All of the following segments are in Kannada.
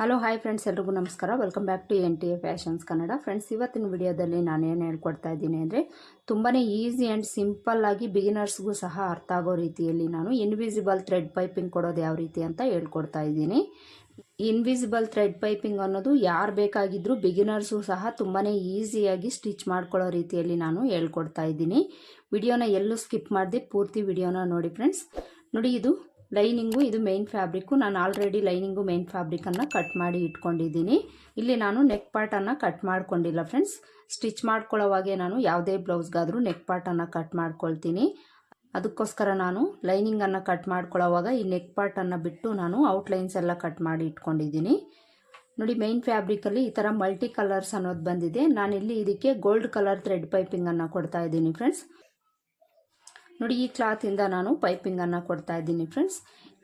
ಹಲೋ ಹಾಯ್ ಫ್ರೆಂಡ್ಸ್ ಎಲ್ರಿಗೂ ನಮಸ್ಕಾರ. Welcome back to N T A fashions Kannada friends ಇವತ್ತಿನ ವಿಡಿಯೋದಲ್ಲಿ ನಾನು ಏನು ಹೇಳ್ಕೊಡ್ತಾ ಇದ್ದೀನಿ ಅಂದರೆ ತುಂಬಾ ಈಸಿ ಆ್ಯಂಡ್ ಸಿಂಪಲ್ ಆಗಿ ಬಿಗಿನರ್ಸ್ಗೂ ಸಹ ಅರ್ಥ ಆಗೋ ರೀತಿಯಲ್ಲಿ ನಾನು ಇನ್ವಿಸಿಬಲ್ ಥ್ರೆಡ್ ಪೈಪಿಂಗ್ ಕೊಡೋದು ಯಾವ ರೀತಿ ಅಂತ ಹೇಳ್ಕೊಡ್ತಾ ಇದ್ದೀನಿ. ಇನ್ವಿಸಿಬಲ್ ಥ್ರೆಡ್ ಪೈಪಿಂಗ್ ಅನ್ನೋದು ಯಾರು ಬೇಕಾಗಿದ್ದರೂ ಬಿಗಿನರ್ಸು ಸಹ ತುಂಬಾ ಈಸಿಯಾಗಿ ಸ್ಟಿಚ್ ಮಾಡ್ಕೊಳ್ಳೋ ರೀತಿಯಲ್ಲಿ ನಾನು ಹೇಳ್ಕೊಡ್ತಾ ಇದ್ದೀನಿ. ವಿಡಿಯೋನ ಎಲ್ಲೂ ಸ್ಕಿಪ್ ಮಾಡದೆ, ಪೂರ್ತಿ ವಿಡಿಯೋನ ನೋಡಿ ಫ್ರೆಂಡ್ಸ್ ನೋಡಿ, ಇದು ಲೈನಿಂಗು ಇದು ಮೇನ್ ಫ್ಯಾಬ್ರಿಕ್ಕು ನಾನು ಆಲ್ರೆಡಿ ಲೈನಿಂಗು ಮೇನ್ ಫ್ಯಾಬ್ರಿಕನ್ನು ಕಟ್ ಮಾಡಿ ಇಟ್ಕೊಂಡಿದ್ದೀನಿ. ಇಲ್ಲಿ ನಾನು ನೆಕ್ ಪಾರ್ಟನ್ನು ಕಟ್ ಮಾಡ್ಕೊಂಡಿಲ್ಲ ಫ್ರೆಂಡ್ಸ್ ಸ್ಟಿಚ್ ಮಾಡ್ಕೊಳ್ಳೋವಾಗೆ ನಾನು ಯಾವುದೇ ಬ್ಲೌಸ್ಗಾದರೂ ನೆಕ್ ಪಾರ್ಟನ್ನು ಕಟ್ ಮಾಡ್ಕೊಳ್ತೀನಿ. ಅದಕ್ಕೋಸ್ಕರ ನಾನು ಲೈನಿಂಗನ್ನು ಕಟ್ ಮಾಡ್ಕೊಳ್ಳೋವಾಗ ಈ ನೆಕ್ ಪಾರ್ಟನ್ನು ಬಿಟ್ಟು ನಾನು ಔಟ್ಲೈನ್ಸ್ ಎಲ್ಲ ಕಟ್ ಮಾಡಿ ಇಟ್ಕೊಂಡಿದ್ದೀನಿ. ನೋಡಿ ಮೈನ್ ಫ್ಯಾಬ್ರಿಕಲ್ಲಿ ಈ ಥರ ಮಲ್ಟಿ ಕಲರ್ಸ್ ಅನ್ನೋದು ಬಂದಿದೆ. ನಾನಿಲ್ಲಿ ಇದಕ್ಕೆ ಗೋಲ್ಡ್ ಕಲರ್ ಥ್ರೆಡ್ ಪೈಪಿಂಗನ್ನು ಕೊಡ್ತಾ ಇದ್ದೀನಿ ಫ್ರೆಂಡ್ಸ್ ನೋಡಿ, ಈ ಕ್ಲಾತಿಂದ ನಾನು ಪೈಪಿಂಗನ್ನು ಕೊಡ್ತಾ ಇದ್ದೀನಿ ಫ್ರೆಂಡ್ಸ್.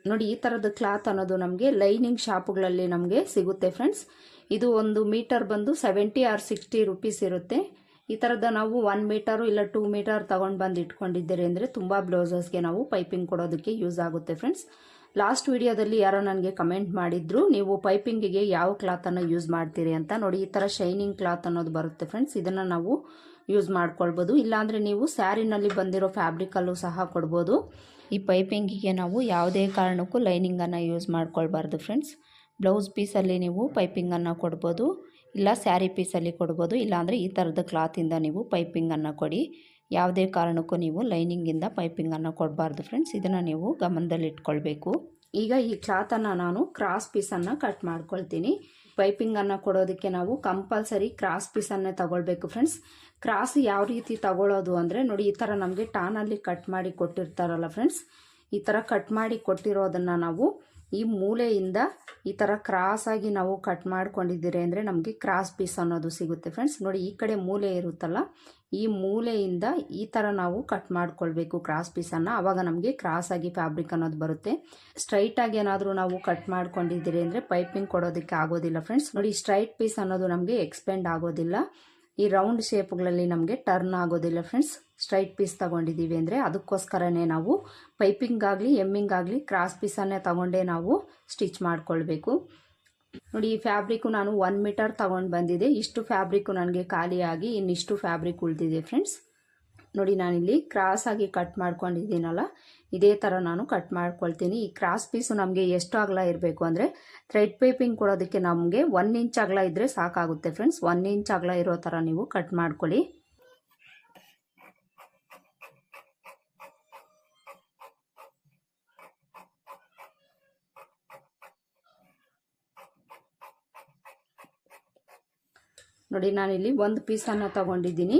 ನೋಡಿ, ಈ ಥರದ ಕ್ಲಾತ್ ಅನ್ನೋದು ನಮಗೆ ಲೈನಿಂಗ್ ಶಾಪ್ಗಳಲ್ಲಿ ನಮಗೆ ಸಿಗುತ್ತೆ ಫ್ರೆಂಡ್ಸ್. ಇದು ಒಂದು ಮೀಟರ್ ಬಂದು ಸೆವೆಂಟಿ ಆರ್ ಸಿಕ್ಸ್ಟಿ ರುಪೀಸ್ ಇರುತ್ತೆ. ಈ ಥರದ ನಾವು ಒನ್ ಮೀಟರು ಇಲ್ಲ ಟೂ ಮೀಟರ್ ತೊಗೊಂಡು ಬಂದು ಇಟ್ಕೊಂಡಿದ್ದೀರಿ ಅಂದರೆ ತುಂಬ ಬ್ಲೌಸಸ್ಗೆ ನಾವು ಪೈಪಿಂಗ್ ಕೊಡೋದಕ್ಕೆ ಯೂಸ್ ಆಗುತ್ತೆ ಫ್ರೆಂಡ್ಸ್. ಲಾಸ್ಟ್ ವಿಡಿಯೋದಲ್ಲಿ ಯಾರೋ ನನಗೆ ಕಮೆಂಟ್ ಮಾಡಿದ್ರು, ನೀವು ಪೈಪಿಂಗಿಗೆ ಯಾವ ಕ್ಲಾತನ್ನು ಯೂಸ್ ಮಾಡ್ತೀರಿ ಅಂತ. ನೋಡಿ, ಈ ಥರ ಶೈನಿಂಗ್ ಕ್ಲಾತ್ ಅನ್ನೋದು ಬರುತ್ತೆ ಫ್ರೆಂಡ್ಸ್. ಇದನ್ನು ನಾವು ಯೂಸ್ ಮಾಡ್ಕೊಳ್ಬೋದು. ಇಲ್ಲಾಂದರೆ ನೀವು ಸ್ಯಾರಿನಲ್ಲಿ ಬಂದಿರೋ ಫ್ಯಾಬ್ರಿಕಲ್ಲೂ ಸಹ ಕೊಡ್ಬೋದು. ಈ ಪೈಪಿಂಗಿಗೆ ನಾವು ಯಾವುದೇ ಕಾರಣಕ್ಕೂ ಲೈನಿಂಗನ್ನು ಯೂಸ್ ಮಾಡ್ಕೊಳ್ಬಾರ್ದು ಫ್ರೆಂಡ್ಸ್ ಬ್ಲೌಸ್ ಪೀಸಲ್ಲಿ ನೀವು ಪೈಪಿಂಗನ್ನು ಕೊಡ್ಬೋದು. ಇಲ್ಲ ಸ್ಯಾರಿ ಪೀಸಲ್ಲಿ ಕೊಡ್ಬೋದು. ಇಲ್ಲಾಂದರೆ ಈ ಥರದ ಕ್ಲಾತಿಂದ ನೀವು ಪೈಪಿಂಗನ್ನು ಕೊಡಿ. ಯಾವುದೇ ಕಾರಣಕ್ಕೂ ನೀವು ಲೈನಿಂಗಿಂದ ಪೈಪಿಂಗನ್ನು ಕೊಡಬಾರ್ದು ಫ್ರೆಂಡ್ಸ್ ಇದನ್ನು ನೀವು ಗಮನದಲ್ಲಿಟ್ಕೊಳ್ಬೇಕು ಈಗ ಈ ಕ್ಲಾತನ್ನು ನಾನು ಕ್ರಾಸ್ ಪೀಸನ್ನು ಕಟ್ ಮಾಡ್ಕೊಳ್ತೀನಿ. ಪೈಪಿಂಗನ್ನು ಕೊಡೋದಕ್ಕೆ ನಾವು ಕಂಪಲ್ಸರಿ ಕ್ರಾಸ್ ಪೀಸನ್ನೇ ತಗೊಳ್ಬೇಕು ಫ್ರೆಂಡ್ಸ್ ಕ್ರಾಸ್ ಯಾವ ರೀತಿ ತಗೊಳ್ಳೋದು ಅಂದರೆ ನೋಡಿ, ಈ ಥರ ನಮಗೆ ಟಾನಲ್ಲಿ ಕಟ್ ಮಾಡಿ ಕೊಟ್ಟಿರ್ತಾರಲ್ಲ ಫ್ರೆಂಡ್ಸ್ ಈ ಥರ ಕಟ್ ಮಾಡಿ ಕೊಟ್ಟಿರೋದನ್ನು ನಾವು ಈ ಮೂಲೆಯಿಂದ ಈ ಥರ ಕ್ರಾಸಾಗಿ ನಾವು ಕಟ್ ಮಾಡ್ಕೊಂಡಿದ್ದೀರಿ ಅಂದರೆ ನಮಗೆ ಕ್ರಾಸ್ ಪೀಸ್ ಅನ್ನೋದು ಸಿಗುತ್ತೆ ಫ್ರೆಂಡ್ಸ್ ನೋಡಿ, ಈ ಕಡೆ ಮೂಲೆ ಇರುತ್ತಲ್ಲ, ಈ ಮೂಲೆಯಿಂದ ಈ ಥರ ನಾವು ಕಟ್ ಮಾಡ್ಕೊಳ್ಬೇಕು ಕ್ರಾಸ್ ಪೀಸನ್ನು ಆವಾಗ ನಮಗೆ ಕ್ರಾಸಾಗಿ ಫ್ಯಾಬ್ರಿಕ್ ಅನ್ನೋದು ಬರುತ್ತೆ. ಸ್ಟ್ರೈಟಾಗಿ ಏನಾದರೂ ನಾವು ಕಟ್ ಮಾಡ್ಕೊಂಡಿದ್ದೀರಿ ಅಂದರೆ ಪೈಪಿಂಗ್ ಕೊಡೋದಕ್ಕೆ ಆಗೋದಿಲ್ಲ ಫ್ರೆಂಡ್ಸ್ ನೋಡಿ ಸ್ಟ್ರೈಟ್ ಪೀಸ್ ಅನ್ನೋದು ನಮಗೆ ಎಕ್ಸ್ಪೆಂಡ್ ಆಗೋದಿಲ್ಲ. ಈ ರೌಂಡ್ ಶೇಪ್ಗಳಲ್ಲಿ ನಮಗೆ ಟರ್ನ್ ಆಗೋದಿಲ್ಲ ಫ್ರೆಂಡ್ಸ್ ಸ್ಟ್ರೈಟ್ ಪೀಸ್ ತಗೊಂಡಿದ್ದೀವಿ ಅಂದರೆ ಅದಕ್ಕೋಸ್ಕರನೇ ನಾವು ಪೈಪಿಂಗ್ ಆಗಲಿ ಎಮ್ಮಿಂಗ್ ಆಗಲಿ ಕ್ರಾಸ್ ಪೀಸನ್ನೇ ತಗೊಂಡೇ ನಾವು ಸ್ಟಿಚ್ ಮಾಡ್ಕೊಳ್ಬೇಕು. ನೋಡಿ, ಈ ಫ್ಯಾಬ್ರಿಕ್ಕು ನಾನು ಒನ್ ಮೀಟರ್ ತಗೊಂಡು ಬಂದಿದೆ. ಇಷ್ಟು ಫ್ಯಾಬ್ರಿಕ್ಕು ನನಗೆ ಖಾಲಿಯಾಗಿ ಇನ್ನಿಷ್ಟು ಫ್ಯಾಬ್ರಿಕ್ ಉಳಿದಿದೆ ಫ್ರೆಂಡ್ಸ್ ನೋಡಿ, ನಾನಿಲ್ಲಿ ಕ್ರಾಸ್ ಆಗಿ ಕಟ್ ಮಾಡ್ಕೊಂಡಿದ್ದೀನಲ್ಲ. ಇದೇ ಥರ ನಾನು ಕಟ್ ಮಾಡ್ಕೊಳ್ತೀನಿ. ಈ ಕ್ರಾಸ್ ಪೀಸು ನಮಗೆ ಎಷ್ಟು ಅಗಲ ಇರಬೇಕು ಅಂದರೆ ಥ್ರೆಡ್ ಪೇಪಿಂಗ್ ಕೊಡೋದಕ್ಕೆ ನಮಗೆ ಒನ್ ಇಂಚ್ ಅಗಲ ಇದ್ದರೆ ಸಾಕಾಗುತ್ತೆ ಫ್ರೆಂಡ್ಸ್ ಒನ್ ಇಂಚ್ ಅಗಲ ಇರೋ ಥರ ನೀವು ಕಟ್ ಮಾಡ್ಕೊಳ್ಳಿ. ನೋಡಿ, ನಾನಿಲ್ಲಿ ಒಂದು ಪೀಸನ್ನು ತಗೊಂಡಿದ್ದೀನಿ.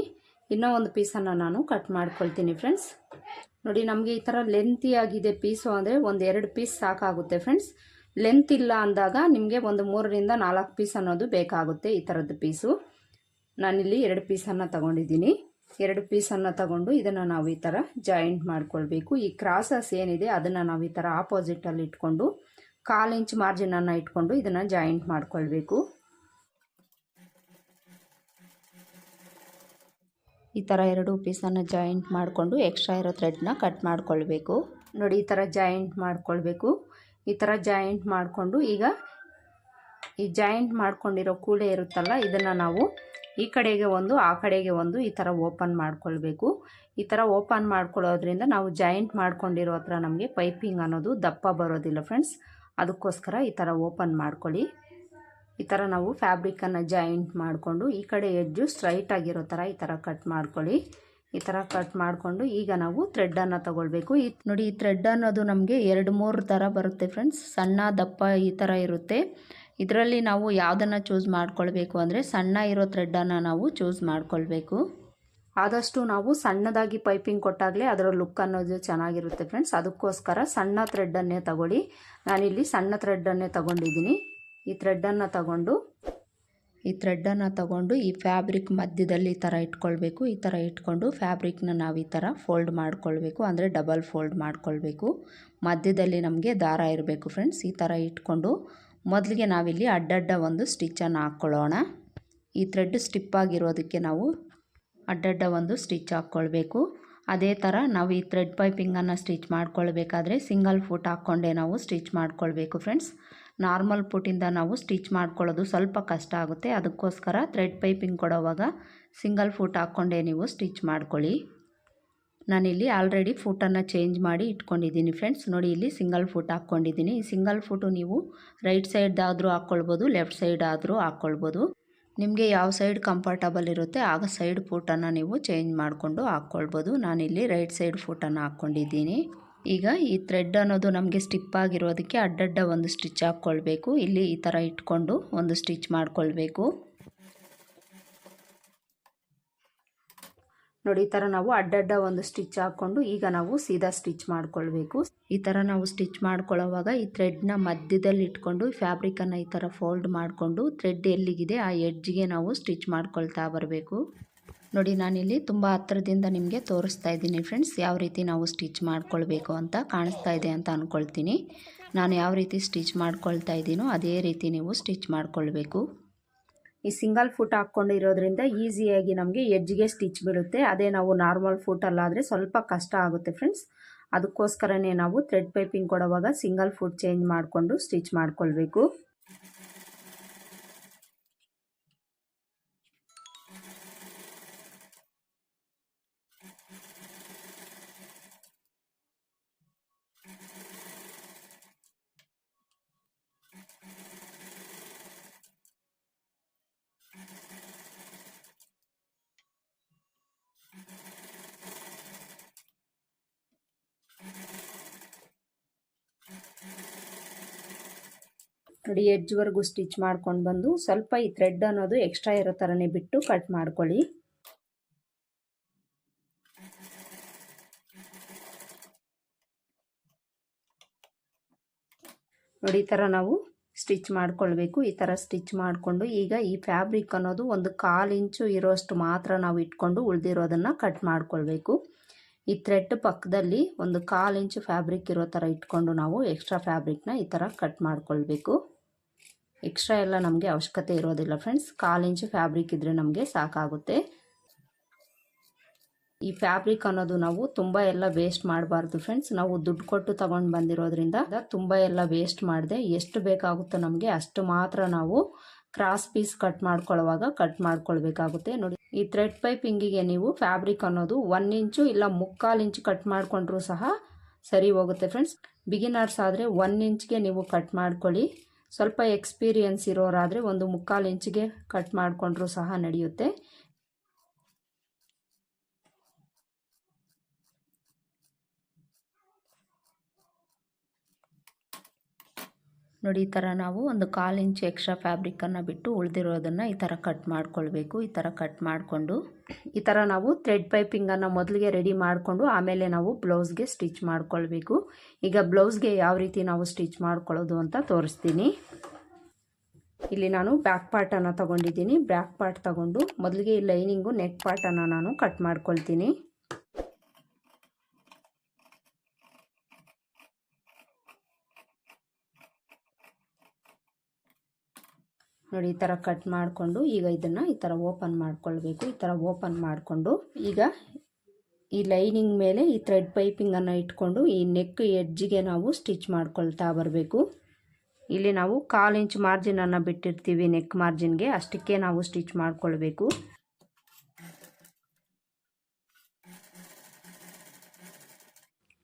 ಇನ್ನೂ ಒಂದು ಪೀಸನ್ನು ನಾನು ಕಟ್ ಮಾಡ್ಕೊಳ್ತೀನಿ ಫ್ರೆಂಡ್ಸ್ ನೋಡಿ, ನಮಗೆ ಈ ಥರ ಲೆಂತಿ ಆಗಿದೆ ಪೀಸು ಅಂದರೆ ಒಂದು ಎರಡು ಪೀಸ್ ಸಾಕಾಗುತ್ತೆ ಫ್ರೆಂಡ್ಸ್ ಲೆಂತ್ ಇಲ್ಲ ಅಂದಾಗ ನಿಮಗೆ ಒಂದು ಮೂರರಿಂದ ನಾಲ್ಕು ಪೀಸ್ ಅನ್ನೋದು ಬೇಕಾಗುತ್ತೆ ಈ ಥರದ್ದು ಪೀಸು ನಾನಿಲ್ಲಿ ಎರಡು ಪೀಸನ್ನು ತಗೊಂಡಿದ್ದೀನಿ. ಎರಡು ಪೀಸನ್ನು ತಗೊಂಡು ಇದನ್ನು ನಾವು ಈ ಥರ ಜಾಯಿಂಟ್ ಮಾಡ್ಕೊಳ್ಬೇಕು. ಈ ಕ್ರಾಸಸ್ ಏನಿದೆ ಅದನ್ನು ನಾವು ಈ ಥರ ಆಪೋಸಿಟಲ್ಲಿ ಇಟ್ಕೊಂಡು, ಕಾಲು ಇಂಚ್ ಮಾರ್ಜಿನನ್ನು ಇಟ್ಕೊಂಡು ಇದನ್ನು ಜಾಯಿಂಟ್ ಮಾಡ್ಕೊಳ್ಬೇಕು. ಈ ಥರ ಎರಡು ಪೀಸನ್ನು ಜಾಯಿಂಟ್ ಮಾಡಿಕೊಂಡು ಎಕ್ಸ್ಟ್ರಾ ಇರೋ ಥ್ರೆಡ್ನ ಕಟ್ ಮಾಡ್ಕೊಳ್ಬೇಕು. ನೋಡಿ, ಈ ಥರ ಜಾಯಿಂಟ್ ಮಾಡ್ಕೊಳ್ಬೇಕು. ಈ ಥರ ಜಾಯಿಂಟ್ ಮಾಡಿಕೊಂಡು ಈಗ ಈ ಜಾಯಿಂಟ್ ಮಾಡ್ಕೊಂಡಿರೋ ಕೂಡೆ ಇರುತ್ತಲ್ಲ, ಇದನ್ನು ನಾವು ಈ ಕಡೆಗೆ ಒಂದು, ಆ ಕಡೆಗೆ ಒಂದು ಈ ಥರ ಓಪನ್ ಮಾಡ್ಕೊಳ್ಬೇಕು. ಈ ಥರ ಓಪನ್ ಮಾಡ್ಕೊಳ್ಳೋದ್ರಿಂದ ನಾವು ಜಾಯಿಂಟ್ ಮಾಡ್ಕೊಂಡಿರೋ ಹತ್ರ ನಮಗೆ ಪೈಪಿಂಗ್ ಅನ್ನೋದು ದಪ್ಪ ಬರೋದಿಲ್ಲ ಫ್ರೆಂಡ್ಸ್. ಅದಕ್ಕೋಸ್ಕರ ಈ ಥರ ಓಪನ್ ಮಾಡ್ಕೊಳ್ಳಿ. ಈ ಥರ ನಾವು ಫ್ಯಾಬ್ರಿಕನ್ನು ಜಾಯಿಂಟ್ ಮಾಡಿಕೊಂಡು ಈ ಕಡೆ ಎಜ್ಜು ಸ್ಟ್ರೈಟ್ ಆಗಿರೋ ಥರ ಈ ಥರ ಕಟ್ ಮಾಡ್ಕೊಳ್ಳಿ. ಈ ಥರ ಕಟ್ ಮಾಡಿಕೊಂಡು ಈಗ ನಾವು ಥ್ರೆಡ್ಡನ್ನು ತಗೊಳ್ಬೇಕು. ಈ ನೋಡಿ ಈ ಥ್ರೆಡ್ ಅನ್ನೋದು ನಮಗೆ ಎರಡು ಮೂರು ಥರ ಬರುತ್ತೆ ಫ್ರೆಂಡ್ಸ್ ಸಣ್ಣ, ದಪ್ಪ ಈ ಥರ ಇರುತ್ತೆ. ಇದರಲ್ಲಿ ನಾವು ಯಾವುದನ್ನು ಚೂಸ್ ಮಾಡ್ಕೊಳ್ಬೇಕು ಅಂದರೆ ಸಣ್ಣ ಇರೋ ಥ್ರೆಡ್ಡನ್ನು ನಾವು ಚೂಸ್ ಮಾಡ್ಕೊಳ್ಬೇಕು. ಆದಷ್ಟು ನಾವು ಸಣ್ಣದಾಗಿ ಪೈಪಿಂಗ್ ಕೊಟ್ಟಾಗಲೇ ಅದರ ಲುಕ್ ಅನ್ನೋದು ಚೆನ್ನಾಗಿರುತ್ತೆ ಫ್ರೆಂಡ್ಸ್ ಅದಕ್ಕೋಸ್ಕರ ಸಣ್ಣ ಥ್ರೆಡ್ಡನ್ನೇ ತಗೊಳ್ಳಿ. ನಾನಿಲ್ಲಿ ಸಣ್ಣ ಥ್ರೆಡ್ಡನ್ನೇ ತಗೊಂಡಿದ್ದೀನಿ. ಈ ಥ್ರೆಡ್ಡನ್ನು ತಗೊಂಡು, ಈ ಥ್ರೆಡ್ಡನ್ನು ತಗೊಂಡು ಈ ಫ್ಯಾಬ್ರಿಕ್ ಮಧ್ಯದಲ್ಲಿ ಈ ಥರ ಇಟ್ಕೊಳ್ಬೇಕು. ಈ ಥರ ಇಟ್ಕೊಂಡು ಫ್ಯಾಬ್ರಿಕ್ನ ನಾವು ಈ ಥರ ಫೋಲ್ಡ್ ಮಾಡ್ಕೊಳ್ಬೇಕು. ಅಂದರೆ ಡಬಲ್ ಫೋಲ್ಡ್ ಮಾಡ್ಕೊಳ್ಬೇಕು. ಮಧ್ಯದಲ್ಲಿ ನಮಗೆ ದಾರ ಇರಬೇಕು ಫ್ರೆಂಡ್ಸ್ ಈ ಥರ ಇಟ್ಕೊಂಡು ಮೊದಲಿಗೆ ನಾವಿಲ್ಲಿ ಅಡ್ಡಡ್ಡ ಒಂದು ಸ್ಟಿಚ್ಚನ್ನು ಹಾಕ್ಕೊಳ್ಳೋಣ ಈ ಥ್ರೆಡ್ ಸ್ಟಿಪ್ ಆಗಿರೋದಕ್ಕೆ ನಾವು ಅಡ್ಡಡ್ಡ ಒಂದು ಸ್ಟಿಚ್ ಹಾಕ್ಕೊಳ್ಬೇಕು ಅದೇ ಥರ ನಾವು ಈ ಥ್ರೆಡ್ ಪೈಪಿಂಗನ್ನು ಸ್ಟಿಚ್ ಮಾಡ್ಕೊಳ್ಬೇಕಾದ್ರೆ ಸಿಂಗಲ್ ಫುಟ್ ಹಾಕ್ಕೊಂಡೇ ನಾವು ಸ್ಟಿಚ್ ಮಾಡ್ಕೊಳ್ಬೇಕು ಫ್ರೆಂಡ್ಸ್ ನಾರ್ಮಲ್ ಪುಟ್ಟಿಂದ ನಾವು ಸ್ಟಿಚ್ ಮಾಡ್ಕೊಳ್ಳೋದು ಸ್ವಲ್ಪ ಕಷ್ಟ ಆಗುತ್ತೆ. ಅದಕ್ಕೋಸ್ಕರ ಥ್ರೆಡ್ ಪೈಪಿಂಗ್ ಕೊಡೋವಾಗ ಸಿಂಗಲ್ ಫುಟ್ ಹಾಕ್ಕೊಂಡೇ ನೀವು ಸ್ಟಿಚ್ ಮಾಡ್ಕೊಳ್ಳಿ. ನಾನಿಲ್ಲಿ ಆಲ್ರೆಡಿ ಫುಟನ್ನು ಚೇಂಜ್ ಮಾಡಿ ಇಟ್ಕೊಂಡಿದ್ದೀನಿ ಫ್ರೆಂಡ್ಸ್. ನೋಡಿ, ಇಲ್ಲಿ ಸಿಂಗಲ್ ಫುಟ್ ಹಾಕ್ಕೊಂಡಿದ್ದೀನಿ. ಈ ಸಿಂಗಲ್ ಫುಟು ನೀವು ರೈಟ್ ಸೈಡ್ದಾದರೂ ಹಾಕ್ಕೊಳ್ಬೋದು, ಲೆಫ್ಟ್ ಸೈಡ್ ಆದರೂ ಹಾಕ್ಕೊಳ್ಬೋದು. ನಿಮಗೆ ಯಾವ ಸೈಡ್ ಕಂಫರ್ಟಬಲ್ ಇರುತ್ತೆ, ಆಗ ಸೈಡ್ ಫುಟನ್ನು ನೀವು ಚೇಂಜ್ ಮಾಡಿಕೊಂಡು ಹಾಕ್ಕೊಳ್ಬೋದು. ನಾನಿಲ್ಲಿ ರೈಟ್ ಸೈಡ್ ಫುಟನ್ನು ಹಾಕ್ಕೊಂಡಿದ್ದೀನಿ. ಈಗ ಈ ಥ್ರೆಡ್ ಅನ್ನೋದು ನಮಗೆ ಸ್ಟಿಪ್ ಆಗಿರೋದಕ್ಕೆ ಅಡ್ಡಡ್ಡ ಒಂದು ಸ್ಟಿಚ್ ಹಾಕ್ಕೊಳ್ಬೇಕು. ಇಲ್ಲಿ ಈ ಥರ ಇಟ್ಕೊಂಡು ಒಂದು ಸ್ಟಿಚ್ ಮಾಡ್ಕೊಳ್ಬೇಕು. ನೋಡಿ, ಈ ಥರ ನಾವು ಅಡ್ಡಡ್ಡ ಒಂದು ಸ್ಟಿಚ್ ಹಾಕ್ಕೊಂಡು ಈಗ ನಾವು ಸೀದಾ ಸ್ಟಿಚ್ ಮಾಡ್ಕೊಳ್ಬೇಕು. ಈ ಥರ ನಾವು ಸ್ಟಿಚ್ ಮಾಡ್ಕೊಳ್ಳೋವಾಗ ಈ ಥ್ರೆಡ್ನ ಮಧ್ಯದಲ್ಲಿ ಇಟ್ಕೊಂಡು ಫ್ಯಾಬ್ರಿಕನ್ನು ಈ ಥರ ಫೋಲ್ಡ್ ಮಾಡಿಕೊಂಡು ಥ್ರೆಡ್ ಎಲ್ಲಿಗಿದೆ ಆ ಎಡ್ಜ್ಗೆ ನಾವು ಸ್ಟಿಚ್ ಮಾಡ್ಕೊಳ್ತಾ ಬರಬೇಕು. ನೋಡಿ, ನಾನಿಲ್ಲಿ ತುಂಬ ಹತ್ತಿರದಿಂದ ನಿಮಗೆ ತೋರಿಸ್ತಾ ಇದ್ದೀನಿ ಫ್ರೆಂಡ್ಸ್. ಯಾವ ರೀತಿ ನಾವು ಸ್ಟಿಚ್ ಮಾಡ್ಕೊಳ್ಬೇಕು ಅಂತ ಕಾಣಿಸ್ತಾ ಇದೆ ಅಂತ ಅಂದ್ಕೊಳ್ತೀನಿ ನಾನು ಯಾವ ರೀತಿ ಸ್ಟಿಚ್ ಮಾಡ್ಕೊಳ್ತಾ ಇದ್ದೀನೋ ಅದೇ ರೀತಿ ನೀವು ಸ್ಟಿಚ್ ಮಾಡ್ಕೊಳ್ಬೇಕು. ಈ ಸಿಂಗಲ್ ಫುಟ್ ಹಾಕ್ಕೊಂಡಿರೋದ್ರಿಂದ ಈಸಿಯಾಗಿ ನಮಗೆ ಎಡ್ಜ್ಗೆ ಸ್ಟಿಚ್ ಬೀಳುತ್ತೆ ಅದೇ ನಾವು ನಾರ್ಮಲ್ ಫುಟಲ್ಲಾದರೆ ಸ್ವಲ್ಪ ಕಷ್ಟ ಆಗುತ್ತೆ ಫ್ರೆಂಡ್ಸ್. ಅದಕ್ಕೋಸ್ಕರನೇ ನಾವು ಥ್ರೆಡ್ ಪೈಪಿಂಗ್ ಕೊಡುವಾಗ ಸಿಂಗಲ್ ಫುಟ್ ಚೇಂಜ್ ಮಾಡಿಕೊಂಡು ಸ್ಟಿಚ್ ಮಾಡ್ಕೊಳ್ಬೇಕು. ನೋಡಿ ಎಡ್ಜ್ವರೆಗೂ ಸ್ಟಿಚ್ ಮಾಡ್ಕೊಂಡು ಬಂದು ಸ್ವಲ್ಪ ಈ ಥ್ರೆಡ್ ಅನ್ನೋದು ಎಕ್ಸ್ಟ್ರಾ ಇರೋ ಥರನೇ ಬಿಟ್ಟು ಕಟ್ ಮಾಡ್ಕೊಳ್ಳಿ. ನೋಡಿ, ಈ ಥರ ನಾವು ಸ್ಟಿಚ್ ಮಾಡ್ಕೊಳ್ಬೇಕು. ಈ ಥರ ಸ್ಟಿಚ್ ಮಾಡಿಕೊಂಡು ಈಗ ಈ ಫ್ಯಾಬ್ರಿಕ್ ಅನ್ನೋದು ಒಂದು ಕಾಲು ಇಂಚು ಇರೋಷ್ಟು ಮಾತ್ರ ನಾವು ಇಟ್ಕೊಂಡು ಉಳಿದಿರೋದನ್ನು ಕಟ್ ಮಾಡ್ಕೊಳ್ಬೇಕು. ಈ ಥ್ರೆಡ್ ಪಕ್ಕದಲ್ಲಿ ಒಂದು ಕಾಲು ಇಂಚು ಫ್ಯಾಬ್ರಿಕ್ ಇರೋ ಥರ ಇಟ್ಕೊಂಡು ನಾವು ಎಕ್ಸ್ಟ್ರಾ ಫ್ಯಾಬ್ರಿಕ್ನ ಈ ಥರ ಕಟ್ ಮಾಡ್ಕೊಳ್ಬೇಕು. ಎಕ್ಸ್ಟ್ರಾ ಎಲ್ಲ ನಮಗೆ ಅವಶ್ಯಕತೆ ಇರೋದಿಲ್ಲ ಫ್ರೆಂಡ್ಸ್ ಕಾಲು ಇಂಚು ಫ್ಯಾಬ್ರಿಕ್ ಇದ್ದರೆ ನಮಗೆ ಸಾಕಾಗುತ್ತೆ. ಈ ಫ್ಯಾಬ್ರಿಕ್ ಅನ್ನೋದು ನಾವು ತುಂಬ ಎಲ್ಲ ವೇಸ್ಟ್ ಮಾಡಬಾರ್ದು ಫ್ರೆಂಡ್ಸ್ ನಾವು ದುಡ್ಡು ಕೊಟ್ಟು ತಗೊಂಡು ಬಂದಿರೋದ್ರಿಂದ ತುಂಬ ಎಲ್ಲ ವೇಸ್ಟ್ ಮಾಡಿದೆ ಎಷ್ಟು ಬೇಕಾಗುತ್ತೋ ನಮಗೆ ಅಷ್ಟು ಮಾತ್ರ ನಾವು ಕ್ರಾಸ್ ಪೀಸ್ ಕಟ್ ಮಾಡ್ಕೊಳ್ಳುವಾಗ ಕಟ್ ಮಾಡ್ಕೊಳ್ಬೇಕಾಗುತ್ತೆ. ನೋಡಿ, ಈ ಥ್ರೆಡ್ ಪೈಪಿಂಗಿಗೆ ನೀವು ಫ್ಯಾಬ್ರಿಕ್ ಅನ್ನೋದು ಒನ್ ಇಂಚು ಇಲ್ಲ ಮುಕ್ಕಾಲು ಇಂಚು ಕಟ್ ಮಾಡಿಕೊಂಡ್ರೂ ಸಹ ಸರಿ ಹೋಗುತ್ತೆ ಫ್ರೆಂಡ್ಸ್ ಬಿಗಿನರ್ಸ್ ಆದರೆ ಒನ್ ಇಂಚ್ಗೆ ನೀವು ಕಟ್ ಮಾಡ್ಕೊಳ್ಳಿ. ಸ್ವಲ್ಪ ಎಕ್ಸ್ಪೀರಿಯನ್ಸ್ ಇರೋರಾದರೆ ಒಂದು ಮುಕ್ಕಾಲು ಇಂಚಿಗೆ ಕಟ್ ಮಾಡಿಕೊಂಡ್ರೂ ಸಹ ನಡೆಯುತ್ತೆ. ನೋಡಿ, ಈ ಥರ ನಾವು ಒಂದು ಕಾಲು ಇಂಚು ಎಕ್ಸ್ಟ್ರಾ ಫ್ಯಾಬ್ರಿಕ್ಕನ್ನು ಬಿಟ್ಟು ಉಳಿದಿರೋದನ್ನು ಈ ಥರ ಕಟ್ ಮಾಡ್ಕೊಳ್ಬೇಕು. ಈ ಥರ ಕಟ್ ಮಾಡಿಕೊಂಡು ಈ ಥರ ನಾವು ಥ್ರೆಡ್ ಪೈಪಿಂಗನ್ನು ಮೊದಲಿಗೆ ರೆಡಿ ಮಾಡಿಕೊಂಡು ಆಮೇಲೆ ನಾವು ಬ್ಲೌಸ್ಗೆ ಸ್ಟಿಚ್ ಮಾಡ್ಕೊಳ್ಬೇಕು. ಈಗ ಬ್ಲೌಸ್ಗೆ ಯಾವ ರೀತಿ ನಾವು ಸ್ಟಿಚ್ ಮಾಡ್ಕೊಳ್ಳೋದು ಅಂತ ತೋರಿಸ್ತೀನಿ. ಇಲ್ಲಿ ನಾನು ಬ್ಯಾಕ್ ಪಾರ್ಟನ್ನು ತೊಗೊಂಡಿದ್ದೀನಿ. ಬ್ಯಾಕ್ ಪಾರ್ಟ್ ತಗೊಂಡು ಮೊದಲಿಗೆ ಈ ಲೈನಿಂಗು ನೆಕ್ ಪಾರ್ಟನ್ನು ನಾನು ಕಟ್ ಮಾಡ್ಕೊಳ್ತೀನಿ. ನೋಡಿ, ಈ ಥರ ಕಟ್ ಮಾಡಿಕೊಂಡು ಈಗ ಇದನ್ನು ಈ ಥರ ಓಪನ್ ಮಾಡಿಕೊಳ್ಬೇಕು. ಈ ಥರ ಓಪನ್ ಮಾಡಿಕೊಂಡು ಈಗ ಈ ಲೈನಿಂಗ್ ಮೇಲೆ ಈ ಥ್ರೆಡ್ ಪೈಪಿಂಗನ್ನು ಇಟ್ಕೊಂಡು ಈ ನೆಕ್ ಎಡ್ಜಿಗೆ ನಾವು ಸ್ಟಿಚ್ ಮಾಡ್ಕೊಳ್ತಾ ಬರಬೇಕು. ಇಲ್ಲಿ ನಾವು ಕಾಲು ಇಂಚ್ ಮಾರ್ಜಿನನ್ನು ಬಿಟ್ಟಿರ್ತೀವಿ ನೆಕ್ ಮಾರ್ಜಿನ್ಗೆ ಅಷ್ಟಕ್ಕೆ ನಾವು ಸ್ಟಿಚ್ ಮಾಡ್ಕೊಳ್ಬೇಕು.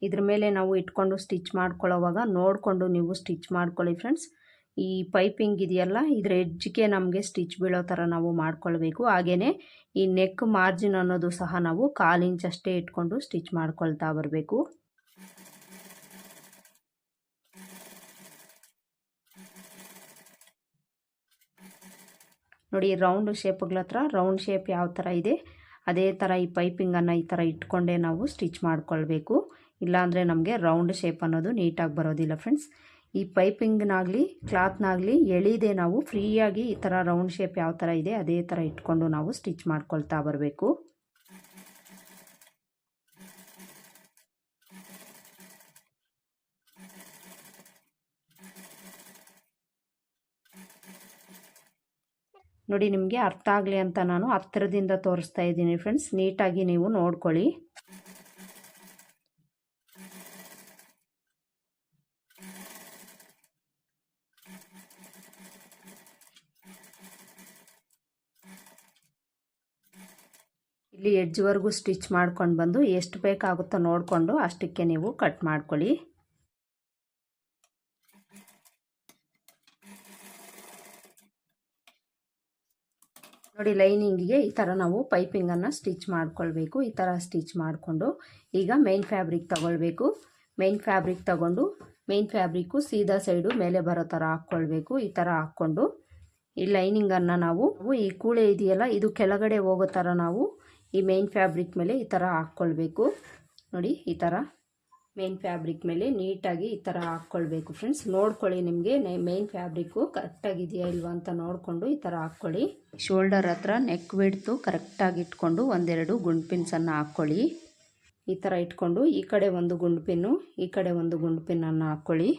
ಇದ್ರ ಮೇಲೆ ನಾವು ಇಟ್ಕೊಂಡು ಸ್ಟಿಚ್ ಮಾಡ್ಕೊಳ್ಳೋವಾಗ ನೋಡಿಕೊಂಡು ನೀವು ಸ್ಟಿಚ್ ಮಾಡ್ಕೊಳ್ಳಿ ಫ್ರೆಂಡ್ಸ್ ಈ ಪೈಪಿಂಗ್ ಇದೆಯಲ್ಲ, ಇದರ ಹೆಜ್ಜಿಗೆ ನಮಗೆ ಸ್ಟಿಚ್ ಬೀಳೋ ಥರ ನಾವು ಮಾಡ್ಕೊಳ್ಬೇಕು. ಹಾಗೆಯೇ ಈ ನೆಕ್ ಮಾರ್ಜಿನ್ ಅನ್ನೋದು ಸಹ ನಾವು ಕಾಲು ಇಂಚ್ ಅಷ್ಟೇ ಇಟ್ಕೊಂಡು ಸ್ಟಿಚ್ ಮಾಡ್ಕೊಳ್ತಾ ಬರಬೇಕು. ನೋಡಿ, ರೌಂಡ್ ಶೇಪ್ಗಳ ಹತ್ರ ರೌಂಡ್ ಶೇಪ್ ಯಾವ ಥರ ಇದೆ, ಅದೇ ಥರ ಈ ಪೈಪಿಂಗನ್ನು ಈ ಥರ ಇಟ್ಕೊಂಡೇ ನಾವು ಸ್ಟಿಚ್ ಮಾಡ್ಕೊಳ್ಬೇಕು. ಇಲ್ಲಾಂದರೆ ನಮಗೆ ರೌಂಡ್ ಶೇಪ್ ಅನ್ನೋದು ನೀಟಾಗಿ ಬರೋದಿಲ್ಲ ಫ್ರೆಂಡ್ಸ್. ಈ ಪೈಪಿಂಗ್ನಾಗಲಿ, ಕ್ಲಾತ್ನಾಗಲಿ ಎಳಿದೆ ನಾವು. ಫ್ರೀಯಾಗಿ ಈ ಥರ ರೌಂಡ್ ಶೇಪ್ ಯಾವ ಥರ ಇದೆ, ಅದೇ ಥರ ಇಟ್ಕೊಂಡು ನಾವು ಸ್ಟಿಚ್ ಮಾಡ್ಕೊಳ್ತಾ ಬರಬೇಕು. ನೋಡಿ, ನಿಮಗೆ ಅರ್ಥ ಆಗಲಿ ಅಂತ ನಾನು ಹತ್ತಿರದಿಂದ ತೋರಿಸ್ತಾ ಇದ್ದೀನಿ ಫ್ರೆಂಡ್ಸ್. ನೀಟಾಗಿ ನೀವು ನೋಡ್ಕೊಳ್ಳಿ. ಇಲ್ಲಿ ಎಡ್ಜ್ವರೆಗೂ ಸ್ಟಿಚ್ ಮಾಡ್ಕೊಂಡು ಬಂದು ಎಷ್ಟು ಬೇಕಾಗುತ್ತೋ ನೋಡಿಕೊಂಡು ಅಷ್ಟಕ್ಕೆ ನೀವು ಕಟ್ ಮಾಡ್ಕೊಳ್ಳಿ. ನೋಡಿ, ಲೈನಿಂಗಿಗೆ ಈ ಥರ ನಾವು ಪೈಪಿಂಗನ್ನು ಸ್ಟಿಚ್ ಮಾಡ್ಕೊಳ್ಬೇಕು. ಈ ಥರ ಸ್ಟಿಚ್ ಮಾಡಿಕೊಂಡು ಈಗ ಮೇನ್ ಫ್ಯಾಬ್ರಿಕ್ ತಗೊಳ್ಬೇಕು. ಮೇನ್ ಫ್ಯಾಬ್ರಿಕ್ ತಗೊಂಡು ಮೇನ್ ಫ್ಯಾಬ್ರಿಕ್ಕು ಸೀದಾ ಸೈಡು ಮೇಲೆ ಬರೋ ಥರ ಹಾಕ್ಕೊಳ್ಬೇಕು. ಈ ಥರ ಹಾಕ್ಕೊಂಡು ಈ ಲೈನಿಂಗನ್ನು ನಾವು ಈ ಕೂಳೆ ಇದೆಯಲ್ಲ, ಇದು ಕೆಳಗಡೆ ಹೋಗೋ ಥರ ನಾವು ಈ ಮೇನ್ ಫ್ಯಾಬ್ರಿಕ್ ಮೇಲೆ ಈ ಥರ ಹಾಕ್ಕೊಳ್ಬೇಕು. ನೋಡಿ, ಈ ಥರ ಮೇನ್ ಫ್ಯಾಬ್ರಿಕ್ ಮೇಲೆ ನೀಟಾಗಿ ಈ ಥರ ಹಾಕ್ಕೊಳ್ಬೇಕು ಫ್ರೆಂಡ್ಸ್ ನೋಡ್ಕೊಳ್ಳಿ ನಿಮಗೆ ಮೇನ್ ಫ್ಯಾಬ್ರಿಕ್ಕು ಕರೆಕ್ಟಾಗಿದೆಯಾ ಇಲ್ವಾ ಅಂತ ನೋಡಿಕೊಂಡು ಈ ಥರ ಹಾಕ್ಕೊಳ್ಳಿ. ಶೋಲ್ಡರ್ ಹತ್ರ ನೆಕ್ ಬಿಡ್ತು ಕರೆಕ್ಟಾಗಿ ಇಟ್ಕೊಂಡು ಒಂದೆರಡು ಗುಂಡು ಪಿನ್ಸನ್ನು ಹಾಕ್ಕೊಳ್ಳಿ. ಈ ಥರ ಇಟ್ಕೊಂಡು ಈ ಕಡೆ ಒಂದು ಗುಂಡು ಪಿನ್ನು ಈ ಕಡೆ ಒಂದು ಗುಂಡು ಪಿನ್ನನ್ನು ಹಾಕ್ಕೊಳ್ಳಿ.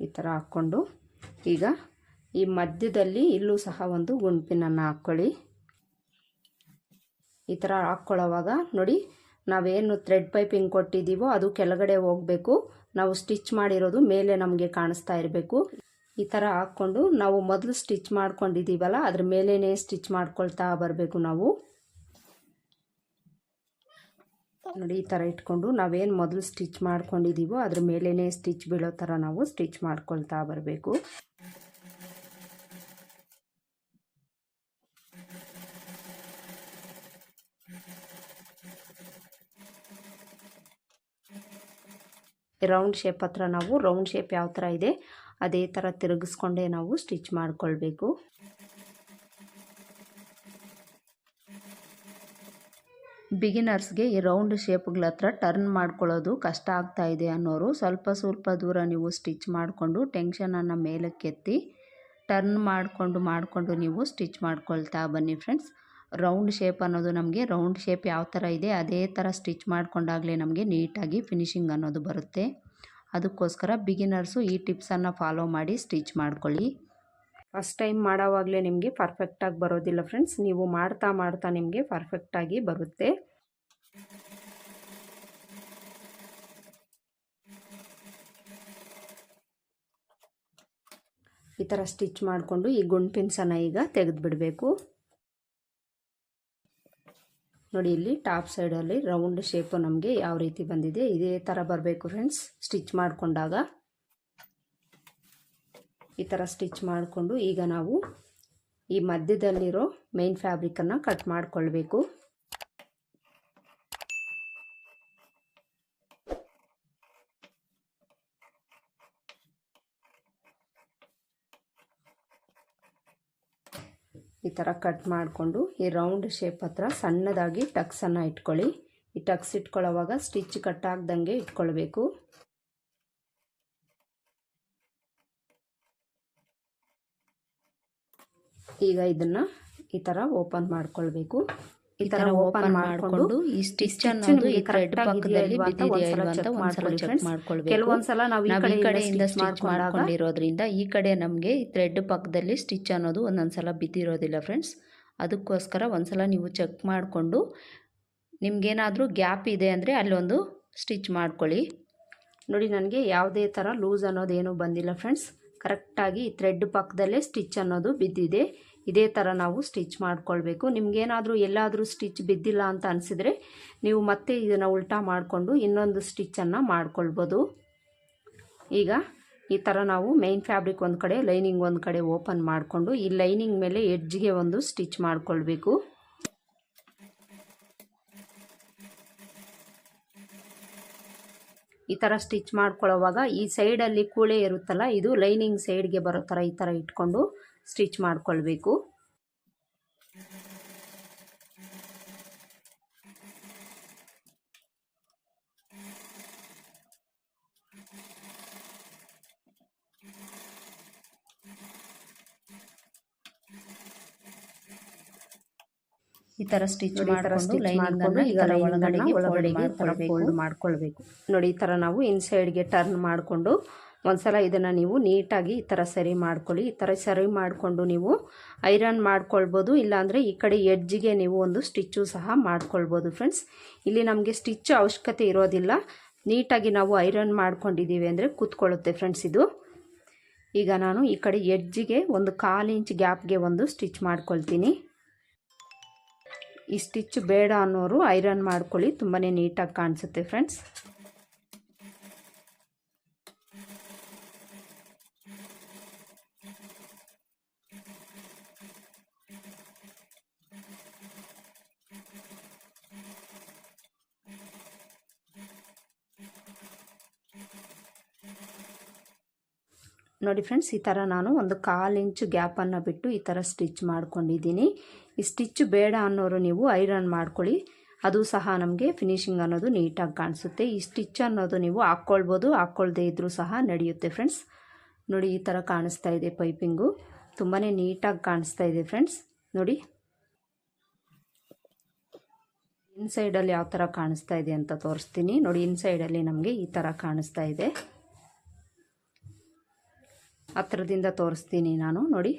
ಈ ಥರ ಹಾಕ್ಕೊಂಡು ಈಗ ಈ ಮಧ್ಯದಲ್ಲಿ ಇಲ್ಲೂ ಸಹ ಒಂದು ಗುಂಪಿನನ್ನು ಹಾಕ್ಕೊಳ್ಳಿ ಈ ಥರ ಹಾಕ್ಕೊಳ್ಳೋವಾಗ ನೋಡಿ, ನಾವೇನು ಥ್ರೆಡ್ ಪೈಪಿಂಗ್ ಕೊಟ್ಟಿದ್ದೀವೋ ಅದು ಕೆಳಗಡೆ ಹೋಗಬೇಕು. ನಾವು ಸ್ಟಿಚ್ ಮಾಡಿರೋದು ಮೇಲೆ ನಮಗೆ ಕಾಣಿಸ್ತಾ ಇರಬೇಕು. ಈ ಥರ ಹಾಕ್ಕೊಂಡು ನಾವು ಮೊದಲು ಸ್ಟಿಚ್ ಮಾಡ್ಕೊಂಡಿದ್ದೀವಲ್ಲ, ಅದ್ರ ಮೇಲೇ ಸ್ಟಿಚ್ ಮಾಡ್ಕೊಳ್ತಾ ಬರಬೇಕು ನಾವು. ನೋಡಿ, ಈ ಥರ ಇಟ್ಕೊಂಡು ನಾವೇನು ಮೊದಲು ಸ್ಟಿಚ್ ಮಾಡ್ಕೊಂಡಿದ್ದೀವೋ ಅದ್ರ ಮೇಲೇ ಸ್ಟಿಚ್ ಬೀಳೋ ಥರ ನಾವು ಸ್ಟಿಚ್ ಮಾಡ್ಕೊಳ್ತಾ ಬರಬೇಕು. ರೌಂಡ್ ಶೇಪ್ ಹತ್ರ ನಾವು ರೌಂಡ್ ಶೇಪ್ ಯಾವ ಥರ ಇದೆ, ಅದೇ ಥರ ತಿರುಗಿಸ್ಕೊಂಡೇ ನಾವು ಸ್ಟಿಚ್ ಮಾಡಿಕೊಳ್ಬೇಕು. ಬಿಗಿನರ್ಸ್ಗೆ ಈ ರೌಂಡ್ ಶೇಪ್ಗಳ ಹತ್ರ ಟರ್ನ್ ಮಾಡ್ಕೊಳ್ಳೋದು ಕಷ್ಟ ಆಗ್ತಾ ಇದೆ ಅನ್ನೋರು ಸ್ವಲ್ಪ ಸ್ವಲ್ಪ ದೂರ ನೀವು ಸ್ಟಿಚ್ ಮಾಡಿಕೊಂಡು ಟೆನ್ಷನನ್ನು ಮೇಲಕ್ಕೆತ್ತಿ ಟರ್ನ್ ಮಾಡಿಕೊಂಡು ಮಾಡಿಕೊಂಡು ನೀವು ಸ್ಟಿಚ್ ಮಾಡ್ಕೊಳ್ತಾ ಬನ್ನಿ ಫ್ರೆಂಡ್ಸ್ ರೌಂಡ್ ಶೇಪ್ ಅನ್ನೋದು ನಮಗೆ ರೌಂಡ್ ಶೇಪ್ ಯಾವ ಥರ ಇದೆ, ಅದೇ ಥರ ಸ್ಟಿಚ್ ಮಾಡಿಕೊಂಡಾಗಲೇ ನಮಗೆ ನೀಟಾಗಿ ಫಿನಿಶಿಂಗ್ ಅನ್ನೋದು ಬರುತ್ತೆ. ಅದಕ್ಕೋಸ್ಕರ ಬಿಗಿನರ್ಸು ಈ ಟಿಪ್ಸನ್ನು ಫಾಲೋ ಮಾಡಿ ಸ್ಟಿಚ್ ಮಾಡ್ಕೊಳ್ಳಿ. ಫಸ್ಟ್ ಟೈಮ್ ಮಾಡೋವಾಗಲೇ ನಿಮಗೆ ಪರ್ಫೆಕ್ಟಾಗಿ ಬರೋದಿಲ್ಲ ಫ್ರೆಂಡ್ಸ್ ನೀವು ಮಾಡ್ತಾ ಮಾಡ್ತಾ ನಿಮಗೆ ಪರ್ಫೆಕ್ಟಾಗಿ ಬರುತ್ತೆ. ಈ ಥರ ಸ್ಟಿಚ್ ಮಾಡಿಕೊಂಡು ಈ ಗುಂಡ್ ಪಿನ್ಸನ್ನು ಈಗ ತೆಗೆದುಬಿಡಬೇಕು. ನೋಡಿ, ಇಲ್ಲಿ ಟಾಪ್ ಸೈಡಲ್ಲಿ ರೌಂಡ್ ಶೇಪು ನಮಗೆ ಯಾವ ರೀತಿ ಬಂದಿದೆ, ಇದೇ ಥರ ಬರಬೇಕು ಫ್ರೆಂಡ್ಸ್ ಸ್ಟಿಚ್ ಮಾಡಿಕೊಂಡಾಗ ಈ ಥರ ಸ್ಟಿಚ್ ಮಾಡಿಕೊಂಡು ಈಗ ನಾವು ಈ ಮಧ್ಯದಲ್ಲಿರೋ ಮೇನ್ ಫ್ಯಾಬ್ರಿಕನ್ನು ಕಟ್ ಮಾಡಿಕೊಳ್ಬೇಕು. ಈ ಥರ ಕಟ್ ಮಾಡಿಕೊಂಡು ಈ ರೌಂಡ್ ಶೇಪ್ ಹತ್ರ ಸಣ್ಣದಾಗಿ ಟಕ್ಸನ್ನು ಇಟ್ಕೊಳ್ಳಿ. ಈ ಟಕ್ಸ್ ಇಟ್ಕೊಳ್ಳೋವಾಗ ಸ್ಟಿಚ್ ಕಟ್ ಆಗ್ದಂಗೆ ಇಟ್ಕೊಳ್ಬೇಕು. ಈಗ ಇದನ್ನು ಈ ಥರ ಓಪನ್ ಮಾಡ್ಕೊಳ್ಬೇಕು. ಈ ತರ ಓಪನ್ ಮಾಡಿಕೊಂಡು ಈ ಸ್ಟಿಚ್ ಅನ್ನೋದು ಈ ಥ್ರೆಡ್ ಪಕ್ಕದಲ್ಲಿ ಬಿದ್ದಿದೆಯಾ ಇಲ್ವಾ ಅಂತ ಒಂದ್ಸಲ ಚೆಕ್ ಮಾಡ್ಕೊಳ್ಬೇಕು. ಕೆಲವೊಂದ್ಸಲ ನಾವು ಈ ಕಡೆಯಿಂದ ಸ್ಟಿಚ್ ಮಾಡ್ಕೊಂಡಿರೋದ್ರಿಂದ ಈ ಕಡೆ ನಮಗೆ ಈ ಥ್ರೆಡ್ ಪಕ್ಕದಲ್ಲಿ ಸ್ಟಿಚ್ ಅನ್ನೋದು ಒಂದೊಂದ್ಸಲ ಬಿದ್ದಿರೋದಿಲ್ಲ ಫ್ರೆಂಡ್ಸ್ ಅದಕ್ಕೋಸ್ಕರ ಒಂದ್ಸಲ ನೀವು ಚೆಕ್ ಮಾಡಿಕೊಂಡು ನಿಮ್ಗೇನಾದರೂ ಗ್ಯಾಪ್ ಇದೆ ಅಂದರೆ ಅಲ್ಲೊಂದು ಸ್ಟಿಚ್ ಮಾಡ್ಕೊಳ್ಳಿ. ನೋಡಿ ನನಗೆ ಯಾವುದೇ ಥರ ಲೂಸ್ ಅನ್ನೋದೇನು ಬಂದಿಲ್ಲ ಫ್ರೆಂಡ್ಸ್ ಕರೆಕ್ಟಾಗಿ ಈ ಥ್ರೆಡ್ ಪಕ್ಕದಲ್ಲೇ ಸ್ಟಿಚ್ ಅನ್ನೋದು ಬಿದ್ದಿದೆ. ಇದೇ ಥರ ನಾವು ಸ್ಟಿಚ್ ಮಾಡಿಕೊಳ್ಬೇಕು. ನಿಮಗೇನಾದರೂ ಎಲ್ಲಾದರೂ ಸ್ಟಿಚ್ ಬಿದ್ದಿಲ್ಲ ಅಂತ ಅನಿಸಿದ್ರೆ ನೀವು ಮತ್ತೆ ಇದನ್ನು ಉಲ್ಟಾ ಮಾಡಿಕೊಂಡು ಇನ್ನೊಂದು ಸ್ಟಿಚ್ಚನ್ನು ಮಾಡ್ಕೊಳ್ಬೋದು. ಈಗ ಈ ಥರ ನಾವು ಮೇನ್ ಫ್ಯಾಬ್ರಿಕ್ ಒಂದು ಕಡೆ ಲೈನಿಂಗ್ ಒಂದು ಕಡೆ ಓಪನ್ ಮಾಡಿಕೊಂಡು ಈ ಲೈನಿಂಗ್ ಮೇಲೆ ಎಡ್ಜ್ಗೆ ಒಂದು ಸ್ಟಿಚ್ ಮಾಡಿಕೊಳ್ಬೇಕು. ಈ ಥರ ಸ್ಟಿಚ್ ಮಾಡ್ಕೊಳ್ಳೋವಾಗ ಈ ಸೈಡಲ್ಲಿ ಕೂಳೆ ಇರುತ್ತಲ್ಲ, ಇದು ಲೈನಿಂಗ್ ಸೈಡ್ಗೆ ಬರೋ ಥರ ಈ ಥರ ಇಟ್ಕೊಂಡು ಸ್ಟಿಚ್ ಮಾಡ್ಕೊಳ್ಬೇಕು. ಈ ತರ ಸ್ಟಿಚ್ ಮಾಡಿಕೊಂಡು ಲೈನ್ ಮಾಡ್ಕೊಂಡು ಈಗ ಒಳಗಡೆಗೆ ಒಳಗಡೆಗೆ ಫೋಲ್ಡ್ ಮಾಡ್ಕೊಳ್ಬೇಕು. ನೋಡಿ ಈ ತರ ನಾವು ಇನ್ಸೈಡ್ಗೆ ಟರ್ನ್ ಮಾಡಿಕೊಂಡು ಒಂದ್ಸಲ ಇದನ್ನು ನೀವು ನೀಟಾಗಿ ಈ ಥರ ಸರಿ ಮಾಡ್ಕೊಳ್ಳಿ. ಈ ಥರ ಸರಿ ಮಾಡಿಕೊಂಡು ನೀವು ಐರನ್ ಮಾಡ್ಕೊಳ್ಬೋದು. ಇಲ್ಲಾಂದರೆ ಈ ಕಡೆ ಎಡ್ಜಿಗೆ ನೀವು ಒಂದು ಸ್ಟಿಚ್ಚು ಸಹ ಮಾಡ್ಕೊಳ್ಬೋದು ಫ್ರೆಂಡ್ಸ್. ಇಲ್ಲಿ ನಮಗೆ ಸ್ಟಿಚ್ ಅವಶ್ಯಕತೆ ಇರೋದಿಲ್ಲ. ನೀಟಾಗಿ ನಾವು ಐರನ್ ಮಾಡ್ಕೊಂಡಿದ್ದೀವಿ ಅಂದರೆ ಕೂತ್ಕೊಳ್ಳುತ್ತೆ ಫ್ರೆಂಡ್ಸ್ ಇದು. ಈಗ ನಾನು ಈ ಕಡೆ ಎಡ್ಜಿಗೆ ಒಂದು ಕಾಲು ಇಂಚ್ ಗ್ಯಾಪ್ಗೆ ಒಂದು ಸ್ಟಿಚ್ ಮಾಡ್ಕೊಳ್ತೀನಿ. ಈ ಸ್ಟಿಚ್ ಬೇಡ ಅನ್ನೋರು ಐರನ್ ಮಾಡ್ಕೊಳ್ಳಿ. ತುಂಬಾ ನೀಟಾಗಿ ಕಾಣಿಸುತ್ತೆ ಫ್ರೆಂಡ್ಸ್. ನೋಡಿ ಫ್ರೆಂಡ್ಸ್ ಈ ಥರ ನಾನು ಒಂದು ಕಾಲು ಇಂಚು ಗ್ಯಾಪನ್ನು ಬಿಟ್ಟು ಈ ಥರ ಸ್ಟಿಚ್ ಮಾಡ್ಕೊಂಡಿದ್ದೀನಿ. ಈ ಸ್ಟಿಚ್ ಬೇಡ ಅನ್ನೋರು ನೀವು ಐರನ್ ಮಾಡ್ಕೊಳ್ಳಿ. ಅದು ಸಹ ನಮಗೆ ಫಿನಿಶಿಂಗ್ ಅನ್ನೋದು ನೀಟಾಗಿ ಕಾಣಿಸುತ್ತೆ. ಈ ಸ್ಟಿಚ್ ಅನ್ನೋದು ನೀವು ಹಾಕ್ಕೊಳ್ಬೋದು, ಹಾಕ್ಕೊಳ್ದೇ ಇದ್ದರೂ ಸಹ ನಡೆಯುತ್ತೆ ಫ್ರೆಂಡ್ಸ್ ನೋಡಿ ಈ ಥರ ಕಾಣಿಸ್ತಾ ಇದೆ ಪೈಪಿಂಗು ತುಂಬಾ ನೀಟಾಗಿ ಕಾಣಿಸ್ತಾ ಇದೆ ಫ್ರೆಂಡ್ಸ್ ನೋಡಿ. ಇನ್ಸೈಡಲ್ಲಿ ಯಾವ ಥರ ಕಾಣಿಸ್ತಾ ಇದೆ ಅಂತ ತೋರಿಸ್ತೀನಿ. ನೋಡಿ ಇನ್ಸೈಡಲ್ಲಿ ನಮಗೆ ಈ ಥರ ಕಾಣಿಸ್ತಾ ಇದೆ. ಹತ್ರದಿಂದ ತೋರಿಸ್ತೀನಿ ನಾನು, ನೋಡಿ.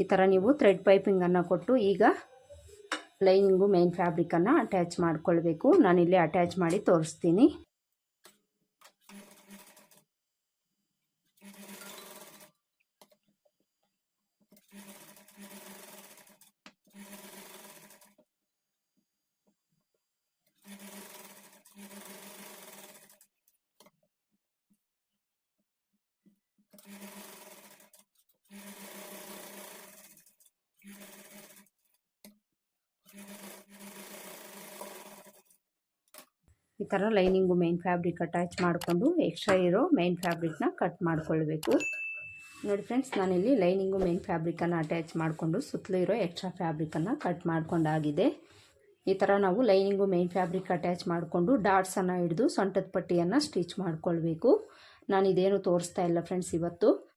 ಈ ಥರ ನೀವು ಥ್ರೆಡ್ ಪೈಪಿಂಗನ್ನು ಕೊಟ್ಟು ಈಗ ಲೈನಿಂಗು ಮೇನ್ ಫ್ಯಾಬ್ರಿಕನ್ನು ಅಟ್ಯಾಚ್ ಮಾಡಿಕೊಳ್ಬೇಕು. ನಾನಿಲ್ಲಿ ಅಟ್ಯಾಚ್ ಮಾಡಿ ತೋರಿಸ್ತೀನಿ. ಈ ಥರ ಲೈನಿಂಗು ಮೇನ್ ಫ್ಯಾಬ್ರಿಕ್ ಅಟ್ಯಾಚ್ ಮಾಡಿಕೊಂಡು ಎಕ್ಸ್ಟ್ರಾ ಇರೋ ಮೇನ್ ಫ್ಯಾಬ್ರಿಕ್ನ ಕಟ್ ಮಾಡ್ಕೊಳ್ಬೇಕು. ನೋಡಿ ಫ್ರೆಂಡ್ಸ್ ನಾನಿಲ್ಲಿ ಲೈನಿಂಗು ಮೇನ್ ಫ್ಯಾಬ್ರಿಕನ್ನು ಅಟ್ಯಾಚ್ ಮಾಡಿಕೊಂಡು ಸುತ್ತಲೂ ಇರೋ ಎಕ್ಸ್ಟ್ರಾ ಫ್ಯಾಬ್ರಿಕನ್ನು ಕಟ್ ಮಾಡ್ಕೊಂಡಾಗಿದೆ. ಈ ಥರ ನಾವು ಲೈನಿಂಗು ಮೇನ್ ಫ್ಯಾಬ್ರಿಕ್ ಅಟ್ಯಾಚ್ ಮಾಡಿಕೊಂಡು ಡಾಟ್ಸನ್ನು ಹಿಡಿದು ಸೊಂಟದ ಪಟ್ಟಿಯನ್ನು ಸ್ಟಿಚ್ ಮಾಡ್ಕೊಳ್ಬೇಕು. ನಾನು ಇದೇನು ತೋರಿಸ್ತಾ ಇಲ್ಲ ಫ್ರೆಂಡ್ಸ್ ಇವತ್ತು.